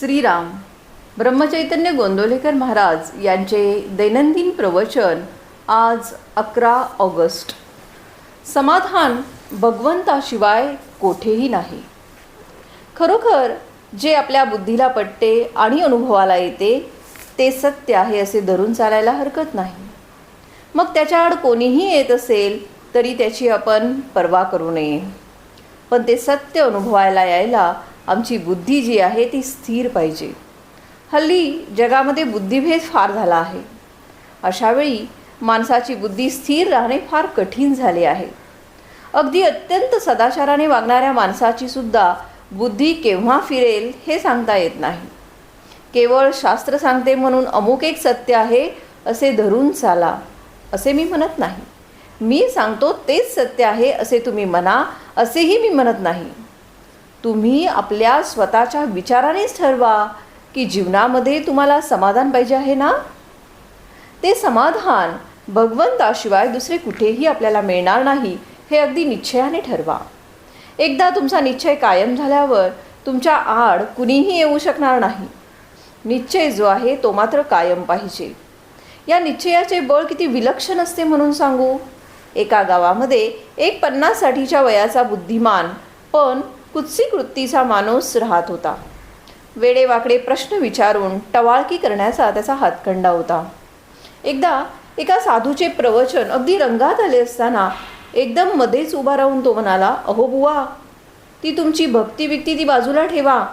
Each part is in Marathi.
श्रीराम ब्रह्मचैतन्य गोंदवलेकर महाराज यांचे दैनंदिन प्रवचन आज अकरा ऑगस्ट. समाधान भगवंताशिवाय कोठेही नाही. खरोखर जे आपल्या बुद्धीला पटते आणि अनुभवाला येते ते सत्य आहे असे धरून चालायला हरकत नाही. मग त्याच्याआड कोणीही येत असेल तरी त्याची आपण पर्वा करू नये. पण ते सत्य अनुभवायला यायला आमची बुद्धी जी आहे ती स्थिर पाहिजे. हल्ली जगामध्ये बुद्धिभेद फार झाला आहे. अशावेळी माणसाची बुद्धी स्थिर राहणे फार कठीण झाले आहे. अगदी अत्यंत सदाचाराने वागणाऱ्या माणसाची सुद्धा बुद्धी केव्हा फिरेल हे सांगता येत नाही. केवळ शास्त्र सांगते म्हणून अमुक एक सत्य आहे असे धरून चाला असे मी म्हणत नाही. मी सांगतो तेच सत्य आहे असे तुम्ही म्हणा असेही मी म्हणत नाही. तुम्ही आपल्या स्वतःच्या विचारानेच ठरवा की जीवनामध्ये तुम्हाला समाधान पाहिजे आहे ना? ते समाधान भगवंताशिवाय दुसरे कुठेही आपल्याला मिळणार नाही हे अगदी निश्चयाने ठरवा. एकदा तुमचा निश्चय कायम झाल्यावर तुमच्या आड कुणीही येऊ शकणार नाही. निश्चय जो आहे तो मात्र कायम पाहिजे. या निश्चयाचे बळ किती विलक्षण असते म्हणून सांगू? एका गावामध्ये एक पन्नाससाठीच्या वयाचा बुद्धिमान पण कुत्सिक वृत्तीचा माणूस राहत होता. वेडेवाकडे प्रश्न विचारून टवाळकी करण्याचा त्याचा हातखंडा होता. एकदा एका साधूचे प्रवचन अगदी रंगात आले असताना एकदम मध्येच उभा राहून तो म्हणाला अहो बुवा ती तुमची भक्ती विक्ती ती बाजूला ठेवा.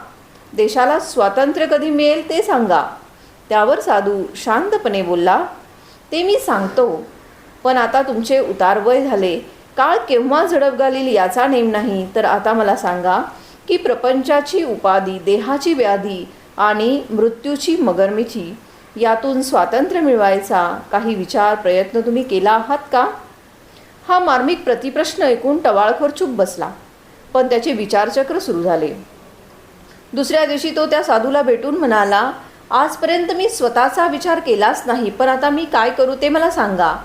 देशाला स्वातंत्र्य कधी मिळेल ते सांगा. त्यावर साधू शांतपणे बोलला ते मी सांगतो पण आता तुमचे उतार वय झाले काळ केव्हा झडप घालील याचा नेम नाही. तर आता मला सांगा की प्रपंचाची उपाधी देहाची व्याधी आणि मृत्यूची मगरमिठी यातून स्वातंत्र्य मिळवायचा काही विचार प्रयत्न तुम्ही केला आहात का? हा मार्मिक प्रतिप्रश्न ऐकून टवाळखोर चूप बसला. पण त्याचे विचारचक्र सुरू झाले. दुसऱ्या दिवशी तो त्या साधूला भेटून म्हणाला आजपर्यंत मी स्वतःचा विचार केलाच नाही पण आता मी काय करू ते मला सांगा.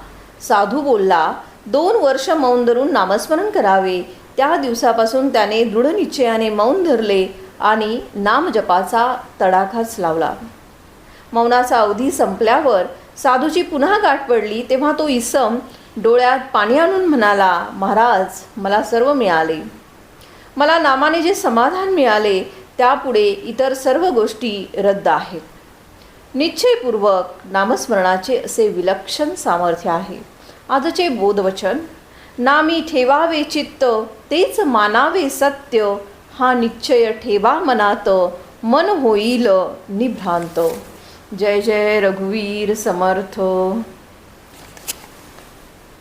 साधू बोलला दोन वर्ष मौन धरून नामस्मरण करावे. त्या दिवसापासून त्याने दृढ निश्चयाने मौन धरले आणि नामजपाचा तडाखाच लावला. मौनाचा अवधी संपल्यावर साधूची पुन्हा गाठ पडली तेव्हा तो इसम डोळ्यात पाणी आणून म्हणाला महाराज मला सर्व मिळाले. मला नामाने जे समाधान मिळाले त्यापुढे इतर सर्व गोष्टी रद्द आहेत. निश्चयपूर्वक नामस्मरणाचे असे विलक्षण सामर्थ्य आहे. आजचे बोधवचन नामी ठेवावे चित्त तेच मानावे सत्य हा निश्चय ठेवा मनात मन होईल निभ्रांत. जय जय रघुवीर समर्थ.